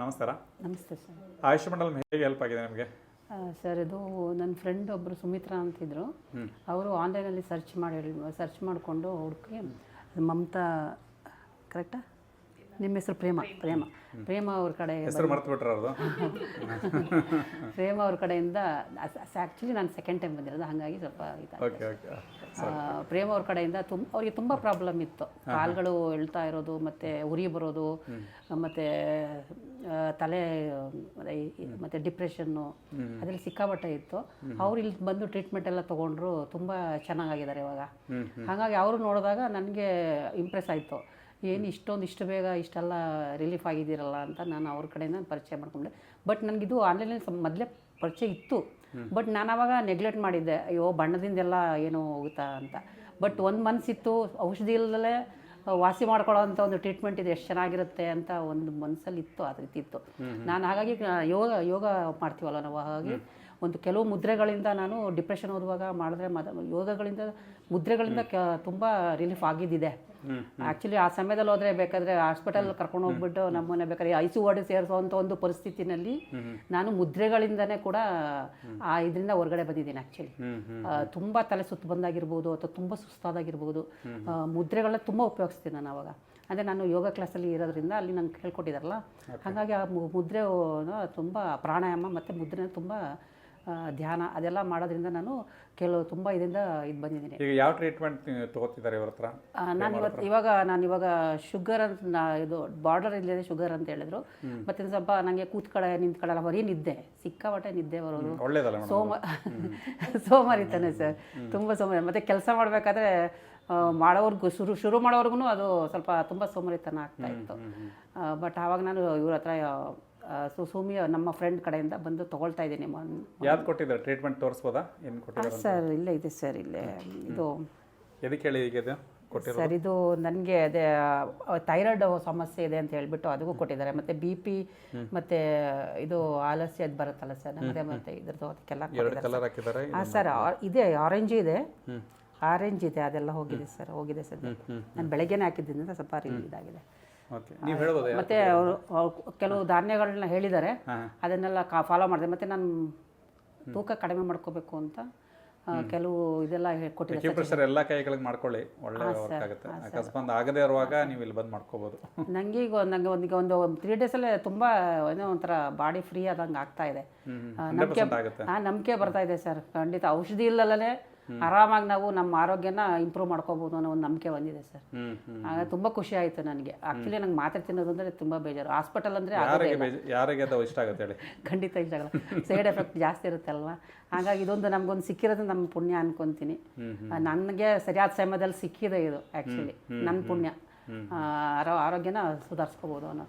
ನಮಸ್ಕಾರ. ನಮಸ್ತೆ ಸರ್. ಆಯುಷ್ ಮಂಡಲಂ ಹೇಗೆ ಹೆಲ್ಪ್ ಆಗಿದೆ ನಿಮಗೆ? ಸರ್ ಇದು ನನ್ನ ಫ್ರೆಂಡ್ ಒಬ್ಬರು ಸುಮಿತ್ರಾ ಅಂತಿದ್ರು. ಅವರು ಆನ್ಲೈನಲ್ಲಿ ಸರ್ಚ್ ಮಾಡಿ ಸರ್ಚ್ ಮಾಡಿಕೊಂಡು ಹುಡುಕಿ ಮಮತಾ ಕರೆಕ್ಟಾ ನಿಮ್ಮ ಹೆಸರು ಪ್ರೇಮ. ಪ್ರೇಮ. ಪ್ರೇಮ. ಅವ್ರ ಕಡೆ ಹೆಸರು ಪ್ರೇಮ ಅವ್ರ ಕಡೆಯಿಂದ ಆ್ಯಕ್ಚುಲಿ ನಾನು ಸೆಕೆಂಡ್ ಟೈಮ್ ಬಂದಿರೋದು ಹಾಗಾಗಿ ಸ್ವಲ್ಪ ಇದಾಗಿದೆ ಓಕೆ ಓಕೆ ಪ್ರೇಮ ಅವ್ರ ಕಡೆಯಿಂದ ತುಂಬ ಅವ್ರಿಗೆ ತುಂಬ ಪ್ರಾಬ್ಲಮ್ ಇತ್ತು. ಕಾಲ್ಗಳು ಎಳ್ತಾ ಇರೋದು ಮತ್ತು ಉರಿ ಬರೋದು ಮತ್ತು ತಲೆ ಮತ್ತು ಡಿಪ್ರೆಷನ್ನು ಅದರಲ್ಲಿ ಸಿಕ್ಕಾಪಟ್ಟೆ ಇತ್ತು. ಅವ್ರು ಇಲ್ಲಿ ಬಂದು ಟ್ರೀಟ್ಮೆಂಟ್ ಎಲ್ಲ ತೊಗೊಂಡ್ರು ತುಂಬ ಚೆನ್ನಾಗಿದ್ದಾರೆ ಇವಾಗ. ಹಾಗಾಗಿ ಅವರು ನೋಡಿದಾಗ ನನಗೆ ಇಂಪ್ರೆಸ್ ಆಯಿತು. ಏನು ಇಷ್ಟೊಂದು ಇಷ್ಟು ಬೇಗ ಇಷ್ಟೆಲ್ಲ ರಿಲೀಫ್ ಆಗಿದ್ದೀರಲ್ಲ ಅಂತ ನಾನು ಅವ್ರ ಕಡೆಯಿಂದ ಪರಿಚಯ ಮಾಡ್ಕೊಂಡೆ. ಬಟ್ ನನಗಿದು ಆನ್ಲೈನಲ್ಲಿ ಮೊದಲೇ ಪರಿಚಯ ಇತ್ತು. ಬಟ್ ನಾನು ಅವಾಗ ನೆಗ್ಲೆಕ್ಟ್ ಮಾಡಿದ್ದೆ. ಅಯ್ಯೋ ಬಣ್ಣದಿಂದೆಲ್ಲ ಏನೋ ಹೋಗುತ್ತಾ ಅಂತ. ಬಟ್ ಒಂದು ಮನಸ್ಸಿತ್ತು ಔಷಧಿ ಇಲ್ಲದಲ್ಲೇ ವಾಸಿ ಮಾಡ್ಕೊಳ್ಳೋ ಅಂಥ ಒಂದು ಟ್ರೀಟ್ಮೆಂಟ್ ಇದೆ ಎಷ್ಟು ಚೆನ್ನಾಗಿರುತ್ತೆ ಅಂತ ಒಂದು ಮನಸ್ಸಲ್ಲಿ ಇತ್ತು ಆ ರೀತಿ ಇತ್ತು. ನಾನು ಹಾಗಾಗಿ ಯೋಗ ಯೋಗ ಮಾಡ್ತೀವಲ್ಲ ನಾವು ಹಾಗಾಗಿ ಒಂದು ಕೆಲವು ಮುದ್ರೆಗಳಿಂದ ನಾನು ಡಿಪ್ರೆಷನ್ ಓದುವಾಗ ಮಾಡಿದ್ರೆ ಮದ ಯೋಗಗಳಿಂದ ಮುದ್ರೆಗಳಿಂದ ಕ ತುಂಬ ರಿಲೀಫ್ ಆಗಿದ್ದಿದೆ. ಆ್ಯಕ್ಚುಲಿ ಆ ಸಮಯದಲ್ಲಿ ಹೋದರೆ ಬೇಕಾದರೆ ಹಾಸ್ಪಿಟಲ್ ಕರ್ಕೊಂಡು ಹೋಗ್ಬಿಟ್ಟು ನಮ್ಮನ್ನ ಬೇಕಾದ್ರೆ ಐ ಸಿ ವಾರ್ಡ್ ಸೇರಿಸುವಂಥ ಒಂದು ಪರಿಸ್ಥಿತಿನಲ್ಲಿ ನಾನು ಮುದ್ರೆಗಳಿಂದನೇ ಕೂಡ ಆ ಇದರಿಂದ ಹೊರಗಡೆ ಬಂದಿದ್ದೀನಿ ಆ್ಯಕ್ಚುಲಿ ತುಂಬ ತಲೆ ಸುತ್ತು ಬಂದಾಗಿರ್ಬೋದು ಅಥವಾ ತುಂಬ ಸುಸ್ತಾದಾಗಿರ್ಬೋದು. ಮುದ್ರೆಗಳನ್ನ ತುಂಬ ಉಪಯೋಗಿಸ್ತೀನಿ ನಾನು ಅವಾಗ. ಅಂದರೆ ನಾನು ಯೋಗ ಕ್ಲಾಸಲ್ಲಿ ಇರೋದ್ರಿಂದ ಅಲ್ಲಿ ನಂಗೆ ಹೇಳ್ಕೊಟ್ಟಿದ್ದಾರಲ್ಲ ಹಾಗಾಗಿ ಆ ಮುದ್ರೆ ತುಂಬ ಪ್ರಾಣಾಯಾಮ ಮತ್ತು ಮುದ್ರೆ ತುಂಬ ಧ್ಯಾನ ಅದೆಲ್ಲ ಮಾಡೋದ್ರಿಂದ ನಾನು ಕೆಲವು ತುಂಬ ಇದರಿಂದ ಇದು ಬಂದಿದ್ದೀನಿ. ಈಗ ಯಾವ ಟ್ರೀಟ್ಮೆಂಟ್ ತಗೋತಿದ್ದಾರೆ ಇವ್ರ ಹತ್ರ? ನಾನು ಇವತ್ತು ಇವಾಗ ನಾನು ಇವಾಗ ಶುಗರ್ ಅಂತ ನಾ ಇದು ಬಾರ್ಡರ್ ಇಲ್ಲದೆ ಶುಗರ್ ಅಂತ ಹೇಳಿದ್ರು. ಮತ್ತೆ ಸ್ವಲ್ಪ ನನಗೆ ಕೂತ್ ಕಡೆ ನಿಂತ ಕಡೆ ಎಲ್ಲ ನಿದ್ದೆ. ಸಿಕ್ಕಾಪಟ್ಟೆ ನಿದ್ದೆ ಬರೋದು. ಸೋಮ ಸೋಮಾರಿತಾನೆ ಸರ್. ತುಂಬ ಸೋಮಾರಿ ಮತ್ತೆ ಕೆಲಸ ಮಾಡಬೇಕಾದ್ರೆ ಮಾಡೋವರೆಗೂ ಶುರು ಶುರು ಮಾಡೋವರೆಗೂ ಅದು ಸ್ವಲ್ಪ ತುಂಬ ಸೋಮಾರಿತನ ಆಗ್ತಾ ಇತ್ತು. ಬಟ್ ಆವಾಗ ನಾನು ಇವ್ರ ಹತ್ರ ಸು ಸೋಮಿ ನಮ್ಮ ಫ್ರೆಂಡ್ ಕಡೆಯಿಂದ ಬಂದು ತೊಗೊಳ್ತಾ ಇದ್ದೀನಿ ಯಾವ್ದು ಕೊಟ್ಟಿದ್ದಾರೆ ಟ್ರೀಟ್ಮೆಂಟ್ ತೋರಿಸ್ಬೋದಾ? ಏನು ಕೊಟ್ಟಿದ್ದಾರೆ ಸರ್ ಇಲ್ಲೇ ಇದೆ ಸರ್ ಇಲ್ಲೇ. ಇದು ಎದಕ್ಕೆ ಹೇಳಿ ಈಗ ಇದು ಸರ್ ಇದು ನನಗೆ ಅದೇ ಥೈರಾಯ್ಡ್ ಸಮಸ್ಯೆ ಇದೆ ಅಂತ ಹೇಳ್ಬಿಟ್ಟು ಅದಕ್ಕೂ ಕೊಟ್ಟಿದ್ದಾರೆ. ಮತ್ತೆ ಬಿ ಪಿ ಮತ್ತೆ ಇದು ಆಲಸ್ಯ ಅದು ಬರುತ್ತಲ್ಲ ಸರ್ ನಮಗೆ ಮತ್ತೆ ಇದ್ರದ್ದು ಅದಕ್ಕೆಲ್ಲ ಹಾಂ ಸರ್. ಇದೆ ಆರೆಂಜ್ ಇದೆ. ಆರೆಂಜ್ ಇದೆ ಅದೆಲ್ಲ ಹೋಗಿದೆ ಸರ್ ಹೋಗಿದೆ ಸರ್ ನಾನು ಬೆಳಗ್ಗೆನೇ ಹಾಕಿದ್ದಿಂದ ಸ್ವಲ್ಪ ಇದಾಗಿದೆ. ನೀವು ಹೇಳ್ಬೋದು ಮತ್ತೆ ಅವರು ಕೆಲವು ಧಾನ್ಯಗಳನ್ನ ಹೇಳಿದ್ದಾರೆ. ಅದನ್ನೆಲ್ಲ ಫಾಲೋ ಮಾಡಿದೆ. ಮತ್ತೆ ನಾನು ತೂಕ ಕಡಿಮೆ ಮಾಡ್ಕೋಬೇಕು ಅಂತ ಕೆಲವು ಇದೆಲ್ಲ ಕೊಟ್ಟಿದ್ದಾರೆ ಎಲ್ಲ ಕೈಗಳಿಗೆ ಮಾಡ್ಕೊಳ್ಳಿ. ಒಳ್ಳೆ ವರ್ಕ್ ಆಗುತ್ತೆ. ಅಕಸ್ಮಾತ್ ಆಗದೆ ಇರುವಾಗ ನೀವು ಇಲ್ಲಿ ಬಂದು ಮಾಡ್ಕೋಬಹುದು ನಂಗೆ ಈಗ ನಂಗೆ ಒಂದೀಗ ಒಂದು ತ್ರೀ ಡೇಸ್ ಅಲ್ಲೇ ತುಂಬಾ ಏನೋ ಒಂಥರ ಬಾಡಿ ಫ್ರೀ ಆದಂಗೆ ಆಗ್ತಾ ಇದೆ. ನಂಬಿಕೆ ನಂಬಿಕೆ ಬರ್ತಾ ಇದೆ ಸರ್. ಖಂಡಿತ ಔಷಧಿ ಇಲ್ಲಲ್ಲೇ ಆರಾಮಾಗಿ ನಾವು ನಮ್ಮ ಆರೋಗ್ಯನ ಇಂಪ್ರೂವ್ ಮಾಡ್ಕೋಬಹುದು ಅನ್ನೋ ಒಂದು ನಂಬಿಕೆ ಬಂದಿದೆ ಸರ್. ಆಗ ತುಂಬಾ ಖುಷಿ ಆಯ್ತು ನನಗೆ. ಆಕ್ಚುಲಿ ನಂಗೆ ಮಾತ್ರೆ ತಿನ್ನೋದು ಅಂದ್ರೆ ತುಂಬಾ ಬೇಜಾರು. ಹಾಸ್ಪಿಟಲ್ ಅಂದ್ರೆ ಯಾರಿಗೆ ಬೇಜ ಯಾರಿಗೆ ಅದು ಇಷ್ಟ ಆಗುತ್ತೆ ಹೇಳಿ? ಖಂಡಿತ ಇಷ್ಟ ಆಗಲ್ಲ. ಸೈಡ್ ಎಫೆಕ್ಟ್ ಜಾಸ್ತಿ ಇರುತ್ತೆ ಅಲ್ವಾ? ಹಾಗಾಗಿ ಇದೊಂದು ನಮ್ಗೊಂದು ಸಿಕ್ಕಿರೋದು ನಮ್ಮ ಪುಣ್ಯ ಅನ್ಕೊಂತೀನಿ. ನನ್ಗೆ ಸರಿಯಾದ ಸಮಯದಲ್ಲಿ ಸಿಕ್ಕಿದೆ ಇದು ಆಕ್ಚುಲಿ ನನ್ನ ಪುಣ್ಯ. ಆರೋಗ್ಯನ ಸುಧಾರಿಸ್ಕೋಬಹುದು ಅನ್ನೋ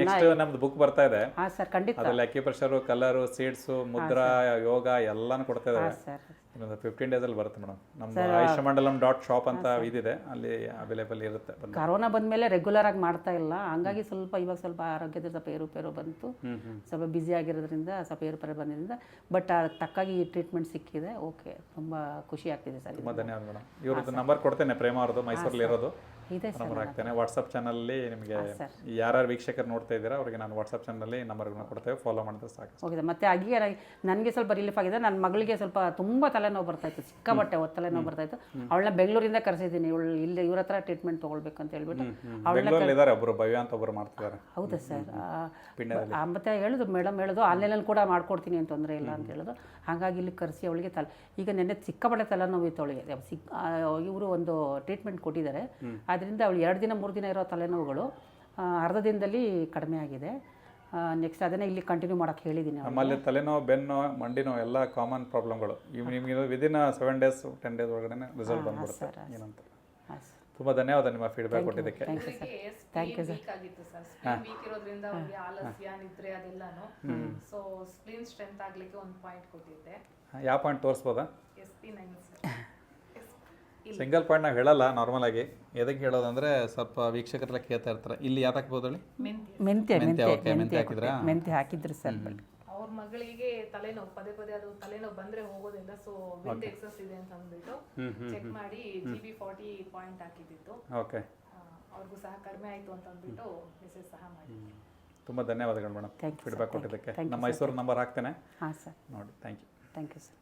ನೆಕ್ಸ್ಟ್ ನಮ್ದು ಬುಕ್ ಬರ್ತಾ ಇದೆ. ಹಾಂ ಸರ್ ಖಂಡಿತ. ಅದ್ರಲ್ಲಿ acupressure colour seeds mudra yoga ಎಲ್ಲಾನು ಕೊಡ್ತಾ ಇದ್ದಾರೆ ಸರ್ ಇನ್ನೊಂದು ಫಿಫ್ಟೀನ್ ಅಲ್ಲಿ ಬರುತ್ತೆ ಮೇಡಮ್. ನಮ್ಮ ಆಯುಷ ಮಂಡಲಂ ಡಾಟ್ ಶಾಪ್ ಅಂತ ಇದಿದೆ ಅಲ್ಲಿ ಅವೈಲೇಬಲ್ ಇರುತ್ತೆ ಬಂದು. ಕರೋನಾ ಬಂದಮೇಲೆ ರೆಗ್ಯುಲರ್ ಆಗಿ ಮಾಡ್ತಾ ಇಲ್ಲ. ಹಂಗಾಗಿ ಸ್ವಲ್ಪ ಇವಾಗ ಸ್ವಲ್ಪ ಆರೋಗ್ಯದ ಸ್ವಲ್ಪ ಏರುಪೇರು ಬಂತು. ಸ್ವಲ್ಪ ಬ್ಯುಸಿ ಆಗಿರೋದ್ರಿಂದ ಸ್ವಲ್ಪ ಏರುಪೇರು ಬಂದಿದ್ದರಿಂದ ಬಟ್ ತಕ್ಕಾಗಿ ಈ ಟ್ರೀಟ್ಮೆಂಟ್ ಸಿಕ್ಕಿದೆ. ಓಕೆ ತುಂಬ ಖುಷಿ ಆಗ್ತಿದೆ ಸರ್ ತುಂಬ ಧನ್ಯವಾದ ಮೇಡಮ್. ಇವ್ರದ್ದು ನಂಬರ್ ಕೊಡ್ತೇನೆ ಪ್ರೇಮ ಅವ್ರದ್ದು ಮೈಸೂರಲ್ಲಿ ಇರೋದು ನಂಬರ್ ಹಾಕ್ತೇನೆ. ವಾಟ್ಸಪ್ ಚಾನಲಲ್ಲಿ ನಿಮಗೆ ಯಾರ್ಯಾರು ವೀಕ್ಷಕರು ನೋಡ್ತಾ ಇದ್ದೀರಾ ಅವರಿಗೆ ನಾನು ವಾಟ್ಸಪ್ ಚಾನಲಲ್ಲಿ ನಂಬರ್ಗಳನ್ನ ಕೊಡ್ತೇವೆ. ಫಾಲೋ ಮಾಡಿದ್ರೆ ಸಾಕು ಓಕೆ ಮತ್ತೆ ಅಗಿ ನನಗೆ ಸ್ವಲ್ಪ ರಿಲೀಫ್ ಆಗಿದೆ. ನನ್ನ ಮಗಳಿಗೆ ಸ್ವಲ್ಪ ತುಂಬ ತಲೆನೋವು ಬರ್ತಾ ಇತ್ತು. ಸಿಕ್ಕಾಪಟ್ಟೆ ಒತ್ತು ತಲೆನೋವು ಬರ್ತಾ ಇತ್ತು. ಅವಳನ್ನ ಬೆಂಗಳೂರಿಂದ ಕರೆಸಿದ್ದೀನಿ. ಇವಳು ಇಲ್ಲಿ ಇವ್ರ ಹತ್ರ ಟ್ರೀಟ್ಮೆಂಟ್ ತೊಗೊಳ್ಬೇಕು ಅಂತ ಹೇಳ್ಬಿಟ್ಟು ಇದ್ದಾರೆ ಒಬ್ಬರು ಭವ್ಯ ಅಂತ ಒಬ್ಬರು ಮಾಡ್ತಿದ್ದಾರೆ. ಹೌದಾ ಸರ್? ಮತ್ತೆ ಹೇಳುದು ಮೇಡಮ್ ಹೇಳುದು ಆನ್ಲೈನಲ್ಲಿ ಕೂಡ ಮಾಡ್ಕೊಡ್ತೀನಿ ಅಂತ ತೊಂದರೆ ಇಲ್ಲ ಅಂತ ಹೇಳೋದು. ಹಾಗಾಗಿ ಇಲ್ಲಿ ಕರೆಸಿ ಅವಳಿಗೆ ತಲೆ ಈಗ ನೆನ್ನೆ ಸಿಕ್ಕಾಪಟ್ಟೆ ತಲೆನೋವು ಇತ್ತು ಅವಳಿಗೆ. ಸಿಕ್ ಇವರು ಒಂದು ಟ್ರೀಟ್ಮೆಂಟ್ ಕೊಟ್ಟಿದ್ದಾರೆ. ಅದರಿಂದ ಅವಳು ಎರಡು ದಿನ ಮೂರು ದಿನ ಇರೋ ತಲೆನೋವುಗಳು ಅರ್ಧ ದಿನದಲ್ಲಿ ಕಡಿಮೆ ಆಗಿದೆ. ನೆಕ್ಸ್ಟ್ ಅದನ್ನೇ ಇಲ್ಲಿ ಕಂಟಿನ್ಯೂ ಮಾಡೋಕೆ ಹೇಳಿದ್ದೀನಿ. ನಮ್ಮಲ್ಲಿ ತಲೆನೋವು ಬೆನ್ನು ಮಂಡಿನೋ ಎಲ್ಲ ಕಾಮನ್ ಪ್ರಾಬ್ಲಮ್ಗಳು ಇವು ನಿಮಗೆ within seven days ten days ಒಳಗಡೆ ರಿಸಲ್ಟ್ ಬಂದ್ಬಿಡುತ್ತೆ. ಏನಂತ. ಹಾಂ ಸರ್. ತುಂಬ ಧನ್ಯವಾದ ನಿಮ್ಮ ಫೀಡ್ಬ್ಯಾಕ್ ಕೊಟ್ಟಿದ್ದಕ್ಕೆ. Thank you sir thank you sir weak sir spleen weak ಇರೋದ್ರಿಂದ ಅವ್ರಿಗೆ ಆಲಸ್ಯ ನಿದ್ರೆ ಅದೆಲ್ಲಾನು. ಸೊ ಸ್ಪ್ಲೀನ್ ಸ್ಟ್ರೆಂತ್ ಆಗ್ಲಿಕ್ಕೆ ಒಂದು ಪಾಯಿಂಟ್ ಕೊಟ್ಟಿದ್ದೆ. ಯಾವ point ತೋರಿಸ್ಬೋದಾ? S P nine sir single point ನಾವು ಹೇಳಲ್ಲ ನಾರ್ಮಲ್ ಆಗಿ. ಎದಕ್ಕೆ ಹೇಳೋದಂದ್ರೆ ಸ್ವಲ್ಪ ವೀಕ್ಷಕರೆಲ್ಲ ಕೇಳ್ತಾ ಇರ್ತಾರೆ. ಇಲ್ಲಿ ಯಾಕೆ ಹಾಕ್ಬೋದು ಮೆಂತ್ಯ. ಮೆಂತ್ಯ, ಮೆಂತ್ಯ ಮೆಂತ್ಯ ಹಾಕಿದ್ರಾ? ಮೆಂತ್ಯ ಹಾಕಿದ್ರು ಸರ್. ಅವ್ರ ಮಗಳಿಗೆ ತಲೆನೋವು ಪದೇ ಪದೇ ಅದು ತಲೆನೋವು ಬಂದ್ರೆ ಹೋಗೋದಿಲ್ಲ. ಸೊ ವಿತ್ ಎಕ್ಸಸ್ ಇದೆ ಅಂತ ಅಂದ್ಬಿಟ್ಟು ಚೆಕ್ ಮಾಡಿ ಜಿ ಬಿ ಫಾರ್ಟಿ ಪಾಯಿಂಟ್ ಹಾಕಿದ್ದಿತ್ತು. ಓಕೆ ಅವ್ರಿಗೂ ಸಹ ಕಡಿಮೆ ಆಯ್ತು ಅಂತ ಅಂದ್ಬಿಟ್ಟು ಮೆಸೇಜ್ ಸಹ ಮಾಡಿದ್ವಿ ತುಂಬ ಧನ್ಯವಾದಗಳು ಮೇಡಮ್. ಫೀಡ್ಬ್ಯಾಕ್ ಕೊಟ್ಟಿದ್ದಕ್ಕೆ. ನಮ್ಮ ಮೈಸೂರು ನಂಬರ್ ಹಾಕ್ತೇನೆ. ಹಾಂ ಸರ್ ನೋಡಿ thank you thank you sir